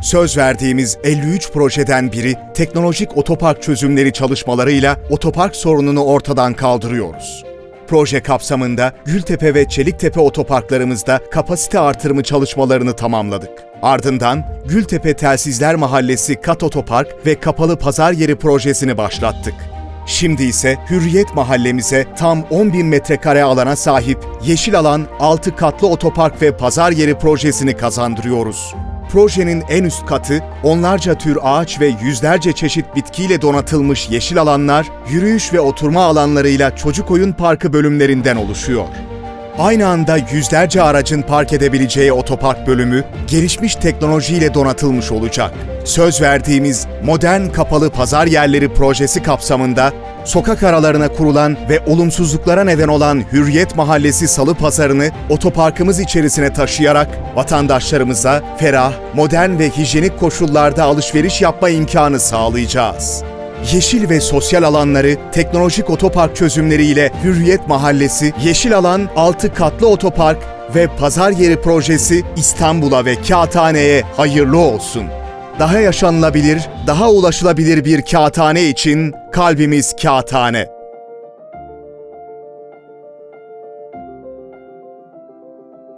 Söz verdiğimiz 53 projeden biri teknolojik otopark çözümleri çalışmalarıyla otopark sorununu ortadan kaldırıyoruz. Proje kapsamında Gültepe ve Çeliktepe otoparklarımızda kapasite artırımı çalışmalarını tamamladık. Ardından Gültepe Telsizler Mahallesi Kat Otopark ve Kapalı Pazar Yeri projesini başlattık. Şimdi ise Hürriyet mahallemize tam 10 bin metrekare alana sahip yeşil alan 6 katlı otopark ve pazar yeri projesini kazandırıyoruz. Projenin en üst katı onlarca tür ağaç ve yüzlerce çeşit bitkiyle donatılmış yeşil alanlar, yürüyüş ve oturma alanlarıyla çocuk oyun parkı bölümlerinden oluşuyor. Aynı anda yüzlerce aracın park edebileceği otopark bölümü gelişmiş teknolojiyle donatılmış olacak. Söz verdiğimiz modern kapalı pazar yerleri projesi kapsamında sokak aralarına kurulan ve olumsuzluklara neden olan Hürriyet Mahallesi Salı Pazarını otoparkımız içerisine taşıyarak vatandaşlarımıza ferah, modern ve hijyenik koşullarda alışveriş yapma imkanı sağlayacağız. Yeşil ve sosyal alanları teknolojik otopark çözümleriyle Hürriyet Mahallesi, Yeşil Alan 6 katlı otopark ve pazar yeri projesi İstanbul'a ve Kağıthane'ye hayırlı olsun. Daha yaşanılabilir, daha ulaşılabilir bir kağıthane için kalbimiz Kağıthane.